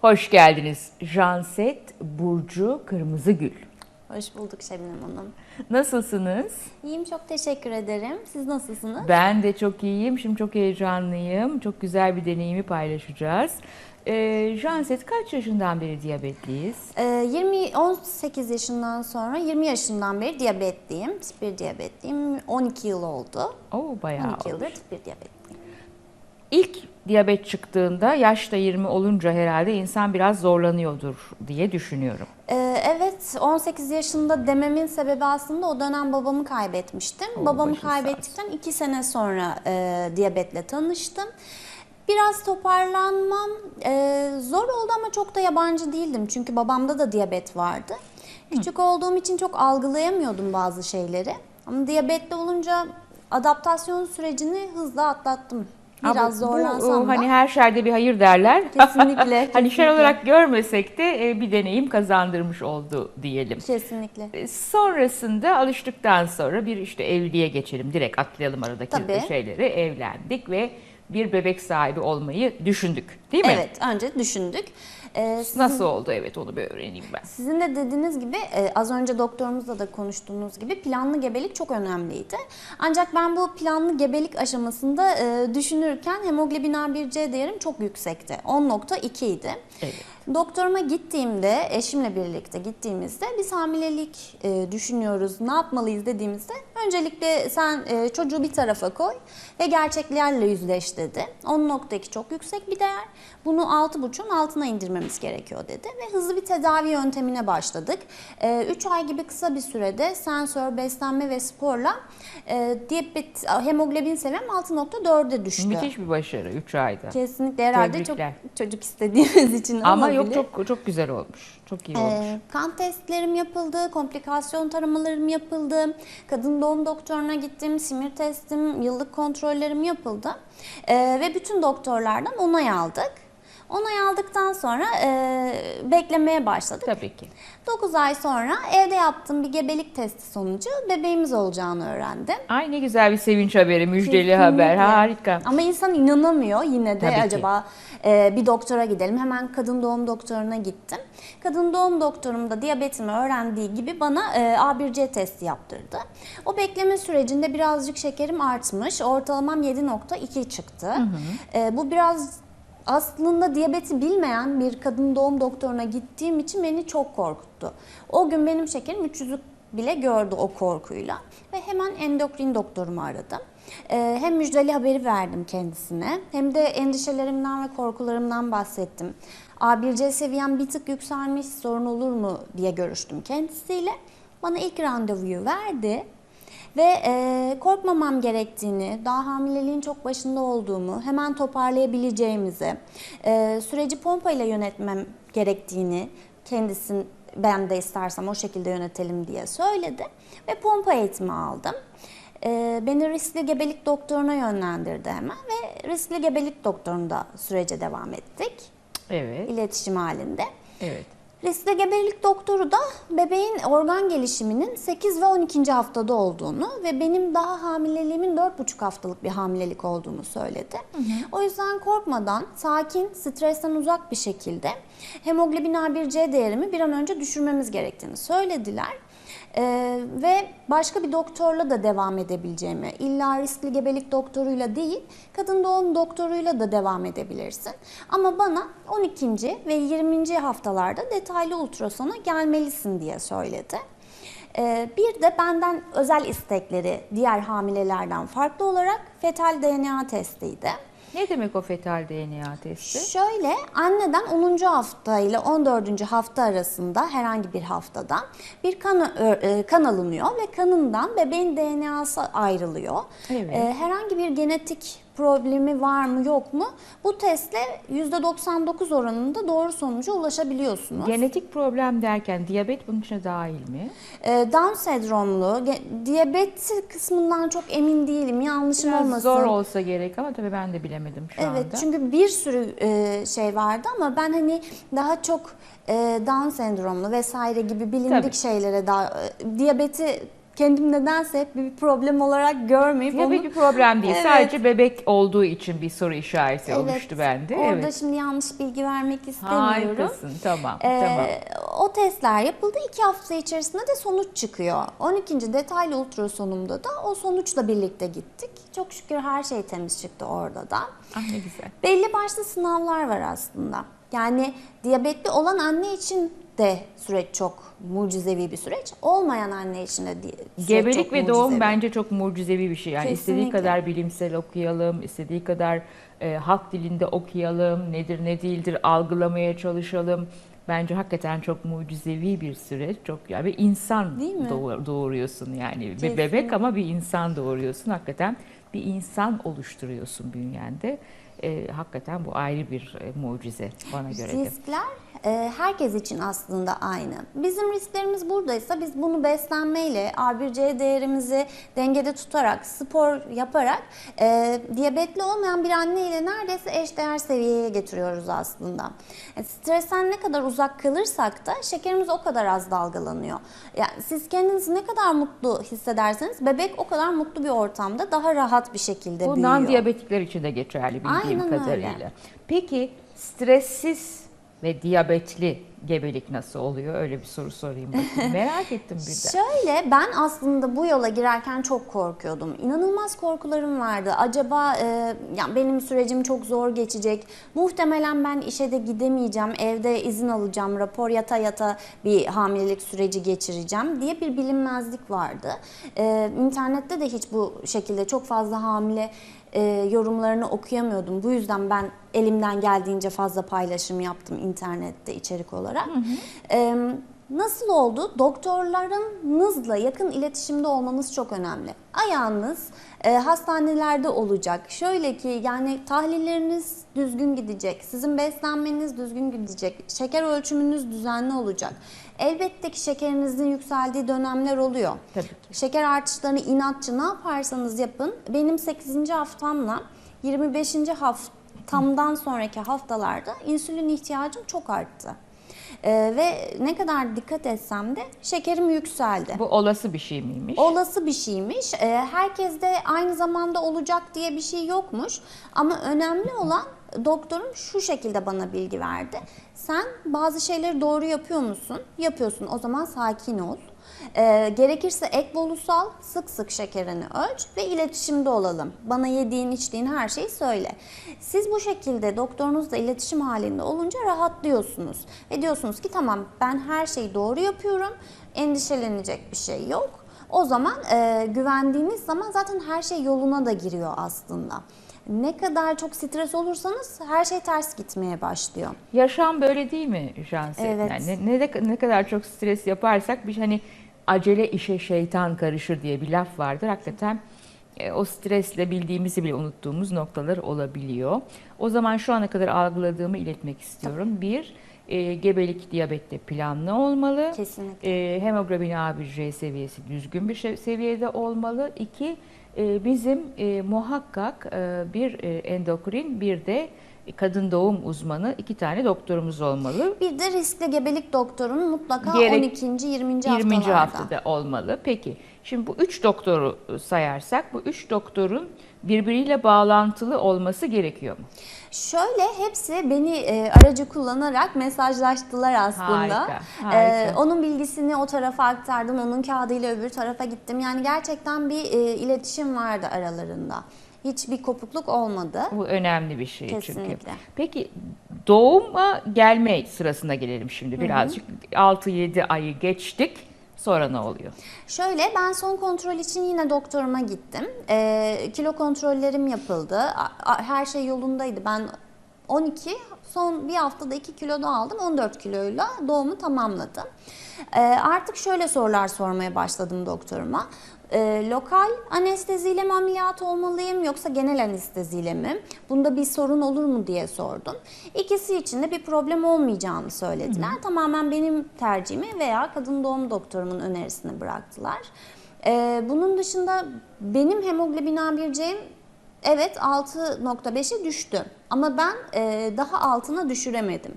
Hoş geldiniz. Janset Burcu Kırmızıgül. Hoş bulduk Şebnem Hanım. Nasılsınız? İyiyim çok teşekkür ederim. Siz nasılsınız? Ben de çok iyiyim. Şimdi çok heyecanlıyım. Çok güzel bir deneyimi paylaşacağız. Ee, Janset kaç yaşından beri diyabetliyiz? Ee, 20 18 yaşından sonra 20 yaşından beri diyabetliyim. Tip 1 diyabetliyim. 12 yıl oldu. Oo bayağı 12 yıldır olmuş. tip 1 diyabetliyim. İlk diyabet çıktığında yaşta 20 olunca herhalde insan biraz zorlanıyordur diye düşünüyorum. Ee, evet 18 yaşında dememin sebebi aslında o dönem babamı kaybetmiştim. Oo, babamı kaybettikten 2 sene sonra e, diyabetle tanıştım. Biraz toparlanmam e, zor oldu ama çok da yabancı değildim. Çünkü babamda da diyabet vardı. Küçük olduğum için çok algılayamıyordum bazı şeyleri. Ama diyabetli olunca adaptasyon sürecini hızla atlattım. Biraz zorlansam da. Hani her şerde bir hayır derler. Kesinlikle, hani kesinlikle. olarak görmesek de e, bir deneyim kazandırmış oldu diyelim. Kesinlikle. E, Sonrasında alıştıktan sonra bir işte evliliğe geçelim. Direkt atlayalım aradaki Tabii. şeyleri. Evlendik ve bir bebek sahibi olmayı düşündük. Değil mi? Evet, önce düşündük. Ee, sizin- Nasıl oldu? Evet onu bir öğreneyim ben. Sizin de dediğiniz gibi e, az önce doktorumuzla da konuştuğunuz gibi planlı gebelik çok önemliydi. Ancak ben bu planlı gebelik aşamasında e, düşünürken hemoglobin A1C değerim çok yüksekti. 10.2 idi. Evet. Doktoruma gittiğimde, eşimle birlikte gittiğimizde biz hamilelik e, düşünüyoruz, ne yapmalıyız dediğimizde öncelikle sen e, çocuğu bir tarafa koy ve gerçeklerle yüzleş dedi. 10.2 çok yüksek bir değer. Bunu 6.5'un altına indirmemiz gerekiyor dedi ve hızlı bir tedavi yöntemine başladık. 3 ay gibi kısa bir sürede sensör, beslenme ve sporla e, diyabet, hemoglobin seviyem 6.4'e düştü. Müthiş bir başarı 3 ayda. Kesinlikle herhalde çok Tebrikler. çocuk istediğimiz için Ama yok olabilir. çok çok güzel olmuş. Çok iyi olmuş. Ee, kan testlerim yapıldı, komplikasyon taramalarım yapıldı, kadın doğum doktoruna gittim, simir testim, yıllık kontrollerim yapıldı Ee, ve bütün doktorlardan onay aldık. Onay aldıktan sonra e, beklemeye başladık. Tabii ki. 9 ay sonra evde yaptığım bir gebelik testi sonucu bebeğimiz olacağını öğrendim. Ay ne güzel bir sevinç haberi, müjdeli Kesinlikle. haber. Harika. Ama insan inanamıyor yine de Tabii ki. acaba e, bir doktora gidelim. Hemen kadın doğum doktoruna gittim. Kadın doğum doktorum da diyabetimi öğrendiği gibi bana e, A1C testi yaptırdı. O bekleme sürecinde birazcık şekerim artmış. Ortalamam 7.2 çıktı. E, bu biraz aslında diyabeti bilmeyen bir kadın doğum doktoruna gittiğim için beni çok korkuttu. O gün benim şekerim 300'ü bile gördü o korkuyla ve hemen endokrin doktorumu aradım. Ee, hem müjdeli haberi verdim kendisine hem de endişelerimden ve korkularımdan bahsettim. A1C seviyem bir tık yükselmiş sorun olur mu diye görüştüm kendisiyle. Bana ilk randevuyu verdi. Ve e, korkmamam gerektiğini, daha hamileliğin çok başında olduğumu, hemen toparlayabileceğimizi, e, süreci pompayla yönetmem gerektiğini kendisinin ben de istersem o şekilde yönetelim diye söyledi ve pompa eğitimi aldım. E, beni riskli gebelik doktoruna yönlendirdi hemen ve riskli gebelik doktorunda sürece devam ettik Evet. iletişim halinde. Evet. Riskli gebelik doktoru da bebeğin organ gelişiminin 8 ve 12. haftada olduğunu ve benim daha hamileliğimin 4,5 haftalık bir hamilelik olduğunu söyledi. O yüzden korkmadan, sakin, stresten uzak bir şekilde hemoglobin A1C değerimi bir an önce düşürmemiz gerektiğini söylediler. Ee, ve başka bir doktorla da devam edebileceğimi, illa riskli gebelik doktoruyla değil, kadın doğum doktoruyla da devam edebilirsin. Ama bana 12. ve 20. haftalarda detaylı ultrasona gelmelisin diye söyledi. Ee, bir de benden özel istekleri diğer hamilelerden farklı olarak fetal DNA testiydi. Ne demek o fetal DNA testi? Şöyle anneden 10. hafta ile 14. hafta arasında herhangi bir haftada bir kan, e, kan alınıyor ve kanından bebeğin DNA'sı ayrılıyor. Evet. E, Herhangi bir genetik problemi var mı yok mu bu testle %99 oranında doğru sonuca ulaşabiliyorsunuz. Genetik problem derken diyabet bunun içine dahil mi? E, Down sendromlu, diyabet kısmından çok emin değilim yanlışım Biraz olmasın. zor olsa gerek ama tabii ben de bilemedim şu Evet anda. çünkü bir sürü e, şey vardı ama ben hani daha çok e, Down sendromlu vesaire gibi bilindik Tabii. şeylere daha e, diyabeti kendim nedense hep bir problem olarak görmeyip Diyabet onu- bir problem değil. Evet. Sadece bebek olduğu için bir soru işareti oluştu bende. Orada evet. şimdi yanlış bilgi vermek istemiyorum. Harikasın. Tamam. Ee, tamam. O testler yapıldı. iki hafta içerisinde de sonuç çıkıyor. 12. detaylı ultrasonumda da o sonuçla birlikte gittik. Çok şükür her şey temiz çıktı orada da. Ah ne güzel. Belli başlı sınavlar var aslında. Yani diyabetli olan anne için de süreç çok mucizevi bir süreç. Olmayan anne için de süreç Gebelik çok ve doğum mucizevi. bence çok mucizevi bir şey. Yani istediği Kesinlikle. kadar bilimsel okuyalım, istediği kadar e, halk dilinde okuyalım, nedir ne değildir algılamaya çalışalım. Bence hakikaten çok mucizevi bir süreç. Çok yani bir insan doğur- doğuruyorsun yani. Bir bebek ama bir insan doğuruyorsun. Hakikaten bir insan oluşturuyorsun bünyende. E, hakikaten bu ayrı bir e, mucize bana göre de. Riskler e, herkes için aslında aynı. Bizim risklerimiz buradaysa biz bunu beslenmeyle, A1C değerimizi dengede tutarak, spor yaparak e, diyabetli olmayan bir anne ile neredeyse eşdeğer seviyeye getiriyoruz aslında. E, stresten ne kadar uzak kalırsak da şekerimiz o kadar az dalgalanıyor. Yani siz kendinizi ne kadar mutlu hissederseniz bebek o kadar mutlu bir ortamda daha rahat bir şekilde Bu büyüyor. non-diyabetikler için de geçerli bildiğim Aynen öyle. kadarıyla. Peki stressiz ve diyabetli gebelik nasıl oluyor? Öyle bir soru sorayım bakayım. Merak ettim birden. Şöyle ben aslında bu yola girerken çok korkuyordum. İnanılmaz korkularım vardı. Acaba e, ya benim sürecim çok zor geçecek. Muhtemelen ben işe de gidemeyeceğim. Evde izin alacağım. Rapor yata yata bir hamilelik süreci geçireceğim diye bir bilinmezlik vardı. E, internette de hiç bu şekilde çok fazla hamile e, yorumlarını okuyamıyordum. Bu yüzden ben elimden geldiğince fazla paylaşım yaptım internette içerik olarak. E, nasıl oldu? Doktorlarınızla yakın iletişimde olmanız çok önemli. Ayağınız e, hastanelerde olacak. Şöyle ki yani tahlilleriniz düzgün gidecek. Sizin beslenmeniz düzgün gidecek. Şeker ölçümünüz düzenli olacak. Elbette ki şekerinizin yükseldiği dönemler oluyor. Tabii ki. Şeker artışlarını inatçı ne yaparsanız yapın. Benim 8. haftamla 25. haftamdan sonraki haftalarda insülin ihtiyacım çok arttı. Ee, ve ne kadar dikkat etsem de şekerim yükseldi. Bu olası bir şey miymiş? Olası bir şeymiş. Ee, herkes de aynı zamanda olacak diye bir şey yokmuş. Ama önemli olan doktorum şu şekilde bana bilgi verdi. Sen bazı şeyleri doğru yapıyor musun? Yapıyorsun. O zaman sakin ol. Ee, gerekirse ek bolusal sık sık şekerini ölç ve iletişimde olalım. Bana yediğin içtiğin her şeyi söyle. Siz bu şekilde doktorunuzla iletişim halinde olunca rahatlıyorsunuz. Ve diyorsunuz ki tamam ben her şeyi doğru yapıyorum. Endişelenecek bir şey yok. O zaman e, güvendiğiniz zaman zaten her şey yoluna da giriyor aslında. Ne kadar çok stres olursanız her şey ters gitmeye başlıyor. Yaşam böyle değil mi Janset? Evet. Yani ne, ne, ne kadar çok stres yaparsak bir hani acele işe şeytan karışır diye bir laf vardır. Hakikaten e, o stresle bildiğimizi bile unuttuğumuz noktalar olabiliyor. O zaman şu ana kadar algıladığımı iletmek istiyorum. Bir, e, gebelik diyabette planlı olmalı. Kesinlikle. E, hemoglobin A1C seviyesi düzgün bir şey- seviyede olmalı. İki, bizim e, muhakkak e, bir e, endokrin bir de kadın doğum uzmanı iki tane doktorumuz olmalı. Bir de riskli gebelik doktorun mutlaka Gerek- 12. 20. 20. haftalarda. haftada olmalı. Peki şimdi bu üç doktoru sayarsak bu üç doktorun birbiriyle bağlantılı olması gerekiyor mu? Şöyle hepsi beni e, aracı kullanarak mesajlaştılar aslında. Harika, harika. E, onun bilgisini o tarafa aktardım, onun kağıdıyla öbür tarafa gittim. Yani gerçekten bir e, iletişim vardı aralarında. Hiçbir kopukluk olmadı. Bu önemli bir şey çünkü. Kesinlikle. Peki doğuma gelme sırasına gelelim şimdi birazcık. 6-7 ayı geçtik. Sonra ne oluyor? Şöyle ben son kontrol için yine doktoruma gittim. Ee, kilo kontrollerim yapıldı. A- a- Her şey yolundaydı. Ben 12 son bir haftada 2 kilo da aldım. 14 kiloyla doğumu tamamladım. Ee, artık şöyle sorular sormaya başladım doktoruma. Ee, lokal anesteziyle mi ameliyat olmalıyım yoksa genel anesteziyle mi? Bunda bir sorun olur mu diye sordum. İkisi için de bir problem olmayacağını söylediler. Tamamen benim tercihimi veya kadın doğum doktorumun önerisini bıraktılar. Ee, bunun dışında benim hemoglobin A1C'm evet 6.5'e düştü. Ama ben e, daha altına düşüremedim.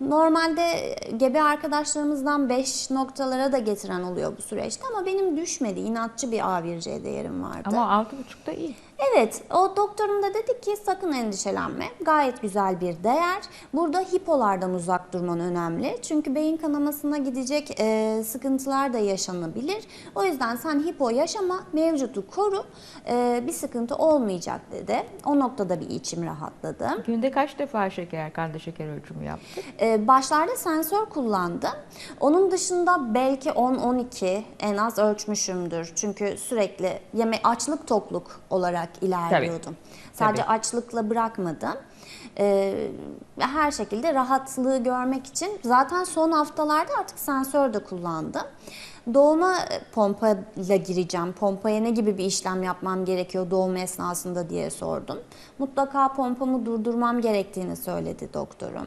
Normalde gebe arkadaşlarımızdan 5 noktalara da getiren oluyor bu süreçte ama benim düşmedi. İnatçı bir A1C değerim vardı. Ama 6,5 da iyi. Evet, o doktorum da dedi ki sakın endişelenme. Gayet güzel bir değer. Burada hipolardan uzak durman önemli. Çünkü beyin kanamasına gidecek e, sıkıntılar da yaşanabilir. O yüzden sen hipo yaşama, mevcutu koru. E, bir sıkıntı olmayacak dedi. O noktada bir içim rahatladı. Günde kaç defa şeker, kanda şeker ölçümü yaptık? Ee, başlarda sensör kullandım. Onun dışında belki 10-12 en az ölçmüşümdür. Çünkü sürekli yeme açlık tokluk olarak ilerliyordum. Sadece Tabii. açlıkla bırakmadım. Ee, her şekilde rahatlığı görmek için zaten son haftalarda artık sensör de kullandım. Doğuma pompayla gireceğim. Pompaya ne gibi bir işlem yapmam gerekiyor doğum esnasında diye sordum. Mutlaka pompamı durdurmam gerektiğini söyledi doktorum.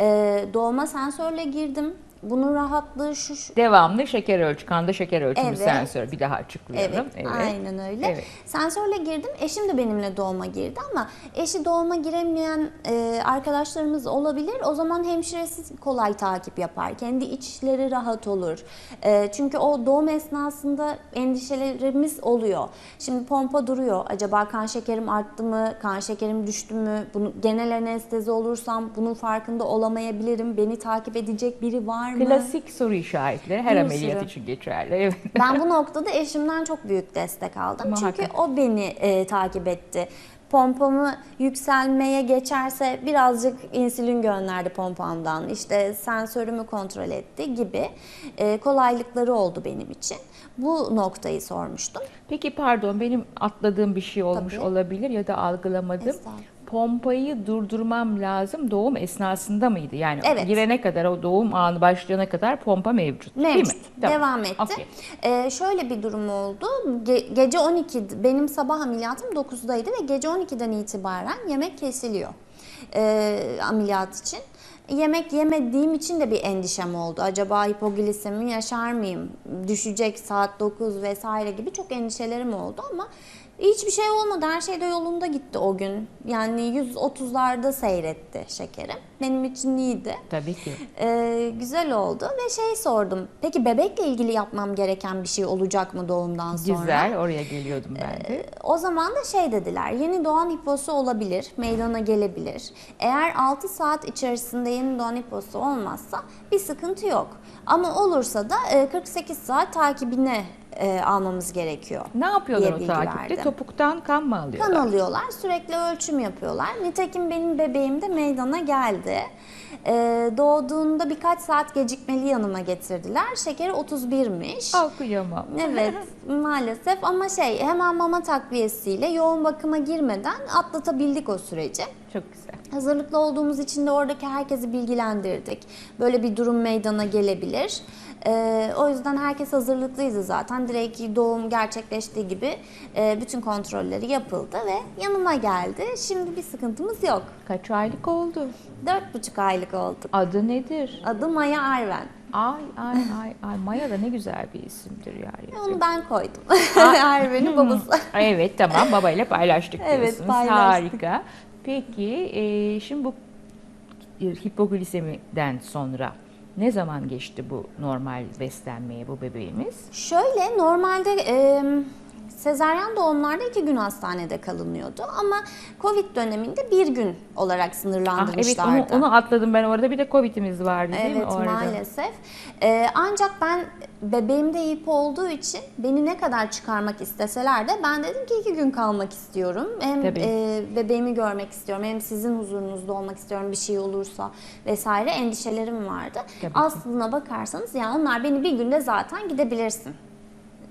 Ee, doğuma sensörle girdim. Bunun rahatlığı şu, şu Devamlı şeker ölçü, kanda şeker ölçümü Evet. sensör. Bir daha açıklayalım. Evet, aynen öyle. Evet. Sensörle girdim. Eşim de benimle doğuma girdi ama eşi doğuma giremeyen e, arkadaşlarımız olabilir. O zaman hemşiresi kolay takip yapar. Kendi içleri rahat olur. E, çünkü o doğum esnasında endişelerimiz oluyor. Şimdi pompa duruyor. Acaba kan şekerim arttı mı? Kan şekerim düştü mü? Bunu genel anestezi olursam bunun farkında olamayabilirim. Beni takip edecek biri var mı? Klasik soru işaretleri her Bir ameliyat sürü. için geçerli. Evet. Ben bu noktada eşimden çok büyük destek aldım. Muhakkak. Çünkü o beni e, takip etti. Pompamı yükselmeye geçerse birazcık insülin gönderdi pompamdan. İşte sensörümü kontrol etti gibi e, kolaylıkları oldu benim için. Bu noktayı sormuştum. Peki pardon benim atladığım bir şey olmuş Tabii. olabilir ya da algılamadım. Pompayı durdurmam lazım doğum esnasında mıydı? Yani Evet. girene kadar o doğum anı başlayana kadar pompa mevcut. Değil Mevcut. mi? Tamam. Devam etti. Okey. Ee, şöyle bir durum oldu. Ge- gece 12 benim sabah ameliyatım 9'daydı ve gece 12'den itibaren yemek kesiliyor. Ee, ameliyat için. Yemek yemediğim için de bir endişem oldu. Acaba hipoglisemi yaşar mıyım? Düşecek saat 9 vesaire gibi çok endişelerim oldu ama hiçbir şey olmadı. Her şey de yolunda gitti o gün. Yani 130'larda seyretti şekerim. Benim için iyiydi. Tabii ki. Ee, güzel oldu ve şey sordum. Peki bebekle ilgili yapmam gereken bir şey olacak mı doğumdan sonra? Güzel oraya geliyordum ben de. O zaman da şey dediler. Yeni doğan hiposu olabilir, meydana gelebilir. Eğer 6 saat içerisinde yeni doğan hiposu olmazsa bir sıkıntı yok. Ama olursa da e, 48 saat takibine e, almamız gerekiyor. Ne yapıyorlar o takipte? verdim. Topuktan kan mı alıyorlar? Kan alıyorlar, sürekli ölçüm yapıyorlar. Nitekim benim bebeğim de meydana geldi. Ee, doğduğunda birkaç saat gecikmeli yanıma getirdiler. Şekeri 31'miş. Al kıyamam. Evet maalesef ama şey hemen mama takviyesiyle yoğun bakıma girmeden atlatabildik o süreci. Çok güzel. Hazırlıklı olduğumuz için de oradaki herkesi bilgilendirdik. Böyle bir durum meydana gelebilir. Ee, o yüzden herkes hazırlıklıydı zaten. Direkt doğum gerçekleştiği gibi e, bütün kontrolleri yapıldı ve yanıma geldi. Şimdi bir sıkıntımız yok. Kaç aylık oldu? Dört buçuk aylık olduk. Adı nedir? Adı Maya Arven. Ay ay ay ay Maya da ne güzel bir isimdir yani. Onu ben koydum. Arven'in babası. Evet tamam babayla paylaştık Evet, diyorsunuz. paylaştık. Harika. Peki e, şimdi bu e, hipoglisemiden sonra ne zaman geçti bu normal beslenmeye bu bebeğimiz? Şöyle normalde e, sezaryen doğumlarda iki gün hastanede kalınıyordu ama Covid döneminde bir gün olarak Ah, evet sınırlandırmışlardı. onu, onu atladım ben orada bir de Covid'imiz vardı değil mi Evet maalesef. Ee, ancak ben bebeğimde hip olduğu için beni ne kadar çıkarmak isteseler de ben dedim ki iki gün kalmak istiyorum. Hem Tabii. e, bebeğimi görmek istiyorum hem sizin huzurunuzda olmak istiyorum bir şey olursa vesaire endişelerim vardı. Tabii ki. Aslına bakarsanız yani onlar beni bir günde zaten gidebilirsin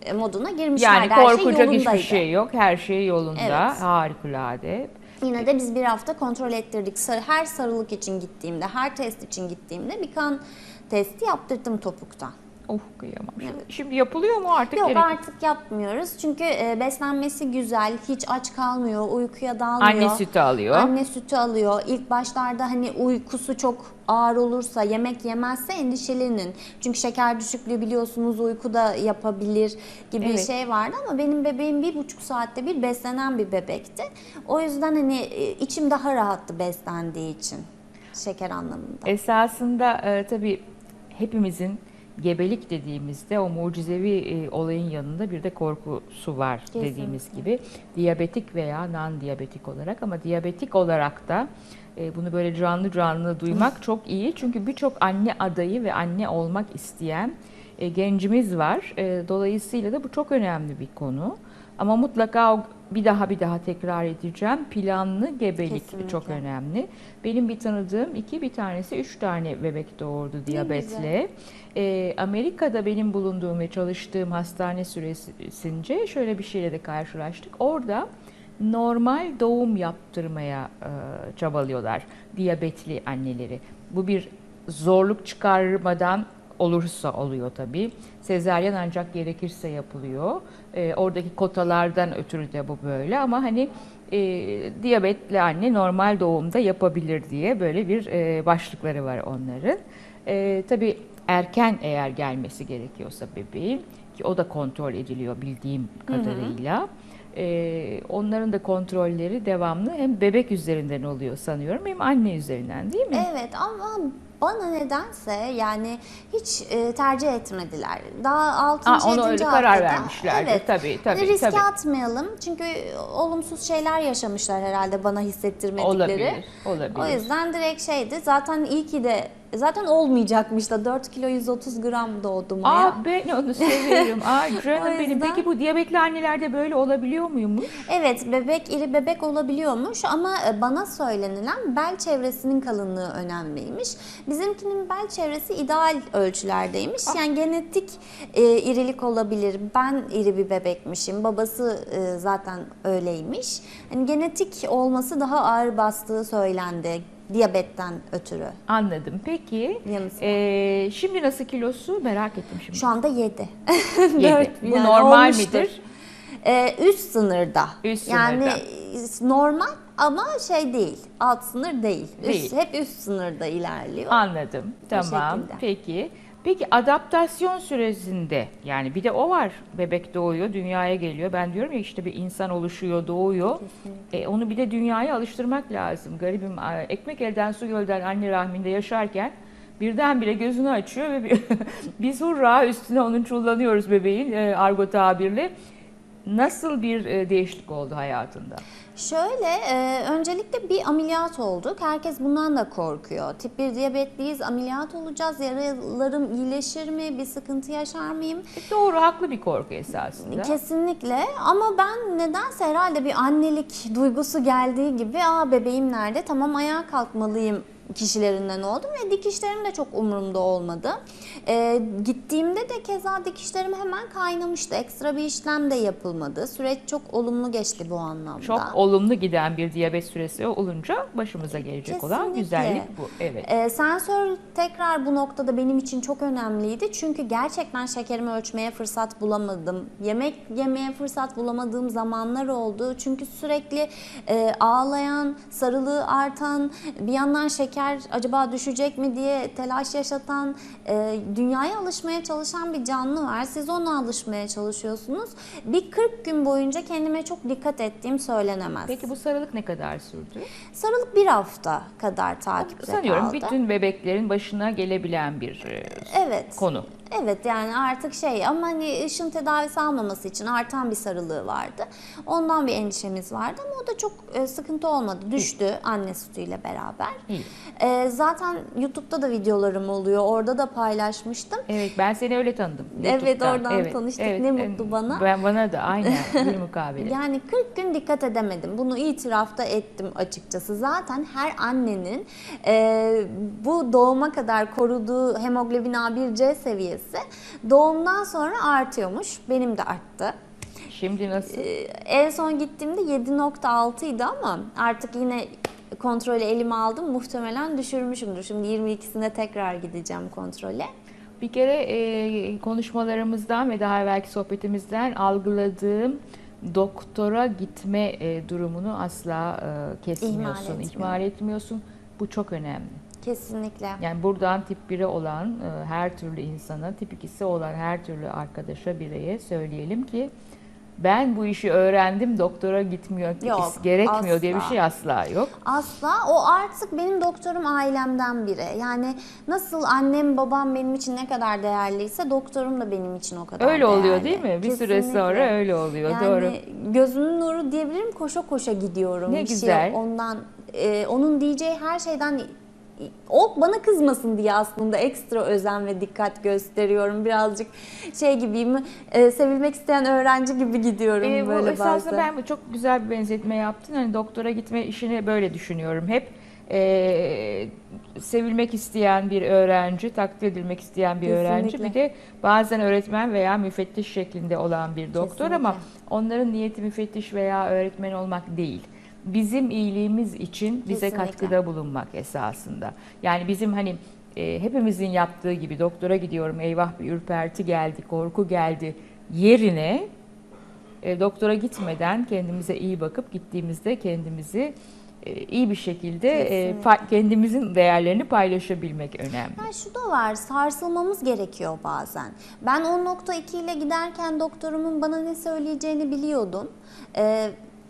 e, moduna girmişlerdi. Yani Her şey korkacak hiçbir yolundaydı. şey yok. Her şey yolunda. Evet. Harikulade. Yine de biz bir hafta kontrol ettirdik. Her sarılık için gittiğimde, her test için gittiğimde bir kan testi yaptırdım topuktan. Oh kıyamam. Şimdi, şimdi yapılıyor mu artık? Yok gerek- artık yapmıyoruz çünkü e, beslenmesi güzel, hiç aç kalmıyor, uykuya dalmıyor. Anne sütü alıyor. Anne sütü alıyor. İlk başlarda hani uykusu çok ağır olursa, yemek yemezse endişelenin. Çünkü şeker düşüklüğü biliyorsunuz uykuda yapabilir gibi Evet. şey vardı ama benim bebeğim bir buçuk saatte bir beslenen bir bebekti. O yüzden hani e, içim daha rahattı beslendiği için şeker anlamında. Esasında e, tabii hepimizin gebelik dediğimizde o mucizevi e, olayın yanında bir de korkusu var Kesinlikle. dediğimiz gibi. Diyabetik veya non diyabetik olarak ama diyabetik olarak da e, bunu böyle canlı canlı duymak çok iyi. Çünkü birçok anne adayı ve anne olmak isteyen e, gencimiz var. E, dolayısıyla da bu çok önemli bir konu. Ama mutlaka o- bir daha bir daha tekrar edeceğim. Planlı gebelik Kesinlikle. çok önemli. Benim bir tanıdığım iki, bir tanesi üç tane bebek doğurdu diyabetle. Ee, Amerika'da benim bulunduğum ve çalıştığım hastane süresince şöyle bir şeyle de karşılaştık. Orada normal doğum yaptırmaya e, çabalıyorlar diyabetli anneleri. Bu bir zorluk çıkarmadan olursa oluyor tabii. Sezaryen ancak gerekirse yapılıyor. Ee, oradaki kotalardan ötürü de bu böyle ama hani e, diyabetli anne normal doğumda yapabilir diye böyle bir e, başlıkları var onların. E, tabii erken eğer gelmesi gerekiyorsa bebeğin ki o da kontrol ediliyor bildiğim kadarıyla. E, onların da kontrolleri devamlı hem bebek üzerinden oluyor sanıyorum hem anne üzerinden değil mi? Evet ama bana nedense yani hiç e, tercih etmediler. Daha 6. Aa, 7. onu öyle haftada. karar vermişlerdi. Evet. Tabii, tabii, Hani riske tabii. atmayalım çünkü olumsuz şeyler yaşamışlar herhalde bana hissettirmedikleri. Olabilir, olabilir. O yüzden direkt şeydi. Zaten iyi ki de zaten olmayacakmış da 4 kilo 130 gram doğdum ya. Aa ben onu severim. Aa canım O benim. Peki bu diyabetli annelerde böyle olabiliyor muymuş? Evet bebek iri bebek olabiliyormuş ama e, bana söylenilen bel çevresinin kalınlığı önemliymiş. Bizimkinin bel çevresi ideal ölçülerdeymiş. Yani genetik e, irilik olabilir. Ben iri bir bebekmişim. Babası e, zaten öyleymiş. Yani genetik olması daha ağır bastığı söylendi diyabetten ötürü. Anladım. Peki Yanı sıra. e, şimdi nasıl kilosu merak ettim şimdi. Şu anda 7. Yedi. Bu normal midir? Ee, üst sınırda. Üst yani sınırda. normal ama şey değil. Alt sınır değil. Üst, Değil. hep üst sınırda ilerliyor. Anladım. Tamam. Peki. Peki adaptasyon sürecinde yani bir de o var. Bebek doğuyor, dünyaya geliyor. Ben diyorum ya işte bir insan oluşuyor, doğuyor. E, onu bir de dünyaya alıştırmak lazım. Garibim ekmek elden su gölden anne rahminde yaşarken birdenbire gözünü açıyor ve biz hurra üstüne onun çullanıyoruz bebeğin e, argo tabirle. Nasıl bir e, değişiklik oldu hayatında? Şöyle e, öncelikle bir ameliyat olduk. Herkes bundan da korkuyor. Tip 1 diyabetliyiz, ameliyat olacağız. Yaralarım iyileşir mi? Bir sıkıntı yaşar mıyım? E, Doğru, haklı bir korku esasında. Kesinlikle ama ben nedense herhalde bir annelik duygusu geldiği gibi aa bebeğim nerede tamam ayağa kalkmalıyım kişilerinden oldum ve dikişlerim de çok umurumda olmadı. Ee, gittiğimde de keza dikişlerim hemen kaynamıştı. Ekstra bir işlem de yapılmadı. Süreç çok olumlu geçti bu anlamda. Çok olumlu giden bir diyabet süresi olunca başımıza gelecek olan Kesinlikle. güzellik bu. Evet. Ee, sensör tekrar bu noktada benim için çok önemliydi. Çünkü gerçekten şekerimi ölçmeye fırsat bulamadım. Yemek yemeye fırsat bulamadığım zamanlar oldu. Çünkü sürekli e, ağlayan, sarılığı artan, bir yandan şeker acaba düşecek mi diye telaş yaşatan, e, dünyaya alışmaya çalışan bir canlı var. Siz ona alışmaya çalışıyorsunuz. Bir 40 gün boyunca kendime çok dikkat ettiğim söylenemez. Peki bu sarılık ne kadar sürdü? Sarılık bir hafta kadar takipte Sanıyorum kaldı. bütün bebeklerin başına gelebilen bir e, Evet. konu. Evet yani artık şey ama hani ışın tedavisi almaması için artan bir sarılığı vardı. Ondan bir endişemiz vardı ama o da çok e, sıkıntı olmadı. Düştü anne sütüyle beraber. İyi. E, zaten YouTube'da da videolarım oluyor. Orada da paylaşmıştım. Evet ben seni öyle tanıdım. Evet, oradan tanıştık. Ne mutlu bana. Ben bana da aynen bir mukabele. Yani 40 gün dikkat edemedim. Bunu itirafta ettim açıkçası. Zaten her annenin e, bu doğuma kadar koruduğu hemoglobin A1C seviyesi doğumdan sonra artıyormuş. Benim de arttı. Şimdi nasıl? E, en son gittiğimde 7.6 idi ama artık yine kontrolü elime aldım. Muhtemelen düşürmüşümdür. Şimdi 22'sinde tekrar gideceğim kontrole. Bir kere e, konuşmalarımızdan ve daha evvelki sohbetimizden algıladığım doktora gitme e, durumunu asla e, kesmiyorsun, etmiyorum. ihmal etmiyorsun. Bu çok önemli. Kesinlikle. Yani buradan tip 1'i olan e, her türlü insana, tip 2'si olan her türlü arkadaşa, bireye söyleyelim ki ben bu işi öğrendim, doktora gitmiyor, Yok, gerekmiyor diye bir asla. şey asla yok. Asla. O artık benim doktorum ailemden biri. Yani nasıl annem babam benim için ne kadar değerliyse doktorum da benim için o kadar Öyle oluyor değerli. değil mi? Bir süre Kesinlikle. sonra öyle oluyor. Yani Doğru. gözümün nuru diyebilirim koşa koşa gidiyorum. Ne Bir şey güzel. ondan e, onun diyeceği her şeyden o bana kızmasın diye aslında ekstra özen ve dikkat gösteriyorum. Birazcık şey gibiyim, e, sevilmek isteyen öğrenci gibi gidiyorum Ee, bu böyle esasında bazen. ben bu çok güzel bir benzetme yaptın. Hani doktora gitme işini böyle düşünüyorum hep. Ee, sevilmek isteyen bir öğrenci, takdir edilmek isteyen bir öğrenci, Kesinlikle. bir de bazen öğretmen veya müfettiş şeklinde olan bir doktor Kesinlikle. ama onların niyeti müfettiş veya öğretmen olmak değil. Bizim iyiliğimiz için bize Kesinlikle. katkıda bulunmak esasında. Yani bizim hani e, hepimizin yaptığı gibi doktora gidiyorum eyvah bir ürperti geldi, korku geldi yerine e, doktora gitmeden kendimize iyi bakıp gittiğimizde kendimizi e, iyi bir şekilde e, Kesinlikle. kendimizin değerlerini paylaşabilmek önemli. Ya şu da var, sarsılmamız gerekiyor bazen. Ben 10.2 ile giderken doktorumun bana ne söyleyeceğini biliyordum. Ee,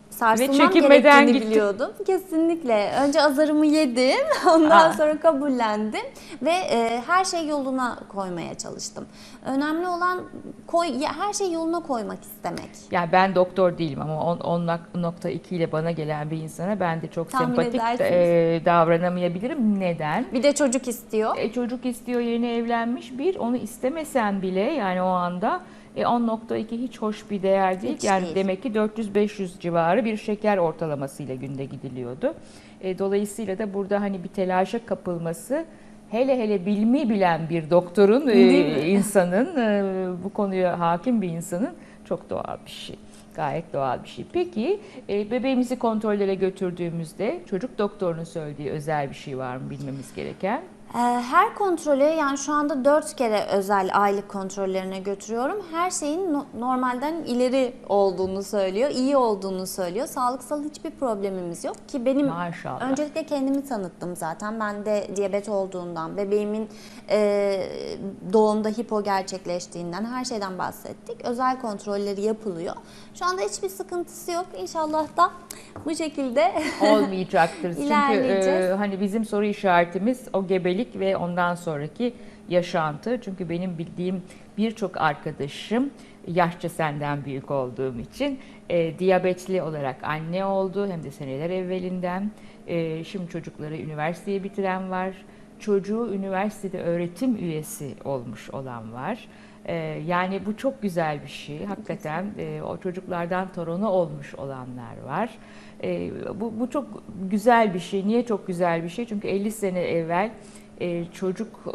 sarsılmam çekinmeden gerektiğini gittin. biliyordum. Kesinlikle. Önce azarımı yedim, ondan Aa. sonra kabullendim ve e, her şey yoluna koymaya çalıştım. Önemli olan koy, ya her şey yoluna koymak istemek. Yani ben doktor değilim ama 10.2 ile bana gelen bir insana ben de çok Tahmin sempatik e, davranamayabilirim. Neden? Bir de çocuk istiyor. E, çocuk istiyor yeni evlenmiş bir onu istemesen bile yani o anda e, 10.2 hiç hoş bir değer değil. Hiç yani değil. demek ki 400-500 civarı bir şeker ortalamasıyla günde gidiliyordu. E, dolayısıyla da burada hani bir telaşa kapılması hele hele bilmi bilen bir doktorun e, insanın e, bu konuya hakim bir insanın çok doğal bir şey. Gayet doğal bir şey. Peki e, bebeğimizi kontrollere götürdüğümüzde çocuk doktorunun söylediği özel bir şey var mı bilmemiz gereken? Ee, Her kontrolü yani şu anda 4 kere özel aylık kontrollerine götürüyorum. Her şeyin no- normalden ileri olduğunu söylüyor, iyi olduğunu söylüyor. Sağlıksal hiçbir problemimiz yok ki benim Maşallah. öncelikle kendimi tanıttım zaten. Ben de diyabet olduğundan, bebeğimin e, doğumda hipo gerçekleştiğinden her şeyden bahsettik. Özel kontrolleri yapılıyor. Şu anda hiçbir sıkıntısı yok. İnşallah da bu şekilde olmayacaktır. Çünkü e, hani bizim soru işaretimiz o gebelik ve ondan sonraki yaşantı. Çünkü benim bildiğim birçok arkadaşım yaşça senden büyük olduğum için e, diyabetli olarak anne oldu hem de seneler evvelinden. E, şimdi çocukları üniversiteye bitiren var. Çocuğu üniversitede öğretim üyesi olmuş olan var. E, yani bu çok güzel bir şey. Hakikaten e, o çocuklardan torunu olmuş olanlar var. E, bu, bu çok güzel bir şey. Niye çok güzel bir şey? Çünkü 50 sene evvel e, çocuk e,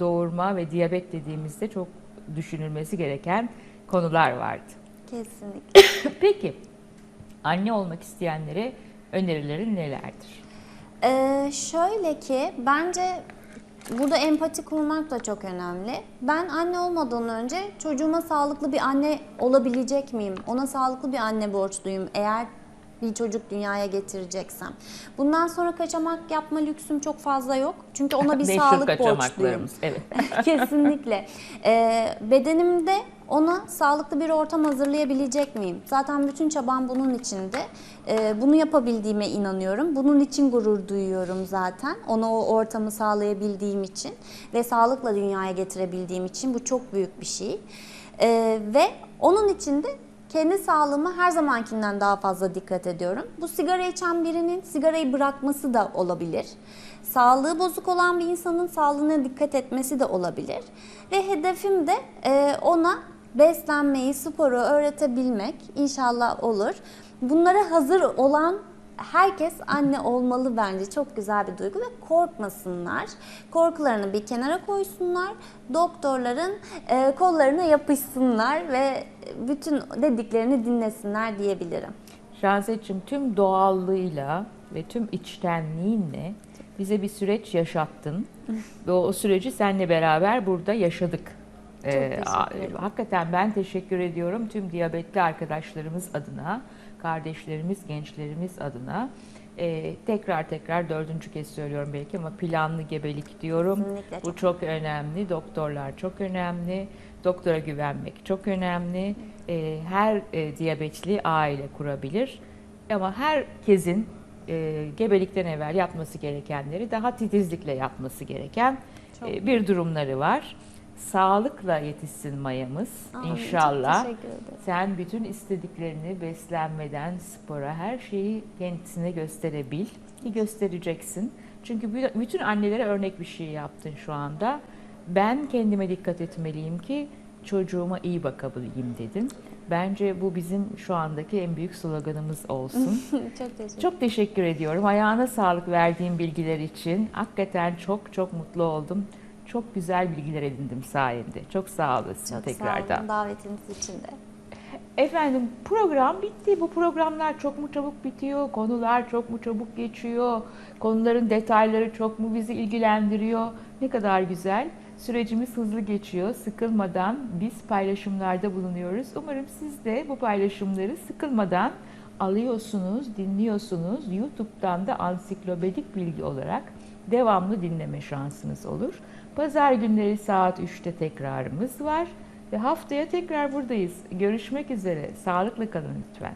doğurma ve diyabet dediğimizde çok düşünülmesi gereken konular vardı. kesinlikle. Peki anne olmak isteyenlere önerilerin nelerdir? Ee, şöyle ki bence burada empati kurmak da çok önemli. Ben anne olmadan önce çocuğuma sağlıklı bir anne olabilecek miyim? Ona sağlıklı bir anne borçluyum eğer bir çocuk dünyaya getireceksem. Bundan sonra kaçamak yapma lüksüm çok fazla yok. Çünkü ona bir sağlık borçluyum. Evet. Kesinlikle. Ee, bedenimde ona sağlıklı bir ortam hazırlayabilecek miyim? Zaten bütün çabam bunun içinde. Ee, bunu yapabildiğime inanıyorum. Bunun için gurur duyuyorum zaten. Ona o ortamı sağlayabildiğim için ve sağlıkla dünyaya getirebildiğim için bu çok büyük bir şey. Ee, ve onun için de kendi sağlığıma her zamankinden daha fazla dikkat ediyorum. Bu sigara içen birinin sigarayı bırakması da olabilir. Sağlığı bozuk olan bir insanın sağlığına dikkat etmesi de olabilir. Ve hedefim de e, ona beslenmeyi, sporu öğretebilmek inşallah olur. Bunlara hazır olan herkes anne olmalı bence. Çok güzel bir duygu ve korkmasınlar. Korkularını bir kenara koysunlar. Doktorların e, kollarına yapışsınlar ve bütün dediklerini dinlesinler diyebilirim. Şanset'cim tüm doğallığıyla ve tüm içtenliğinle Bize bir süreç yaşattın ve o, o süreci seninle beraber burada yaşadık. Ee, hakikaten ben teşekkür ediyorum tüm diyabetli arkadaşlarımız adına, kardeşlerimiz, gençlerimiz adına. Ee, tekrar tekrar dördüncü kez söylüyorum belki ama planlı gebelik diyorum. Kesinlikle Bu çok önemli. Doktorlar çok önemli. Doktora güvenmek çok önemli. Ee, her e, diyabetli aile kurabilir. Ama herkesin e, gebelikten evvel yapması gerekenleri daha titizlikle yapması gereken Çok. e, bir durumları var. Sağlıkla yetişsin mayamız Amin. İnşallah. Sen bütün istediklerini beslenmeden spora her şeyi kendisine gösterebil ki göstereceksin. Çünkü bü- bütün annelere örnek bir şey yaptın şu anda. Ben kendime dikkat etmeliyim ki çocuğuma iyi bakabileyim dedin. Bence bu bizim şu andaki en büyük sloganımız olsun. çok teşekkür çok teşekkür ediyorum. Ayağına sağlık verdiğin bilgiler için. Hakikaten çok çok mutlu oldum. Çok güzel bilgiler edindim sayende. Çok sağ olasın Çok tekrardan. sağ olun davetiniz için de. Efendim program bitti. Bu programlar çok mu çabuk bitiyor? Konular çok mu çabuk geçiyor? Konuların detayları çok mu bizi ilgilendiriyor? Ne kadar güzel. Sürecimiz hızlı geçiyor. Sıkılmadan biz paylaşımlarda bulunuyoruz. Umarım siz de bu paylaşımları sıkılmadan alıyorsunuz, dinliyorsunuz. YouTube'dan da ansiklopedik bilgi olarak devamlı dinleme şansınız olur. Pazar günleri saat 3'te tekrarımız var. Ve haftaya tekrar buradayız. Görüşmek üzere. Sağlıkla kalın lütfen.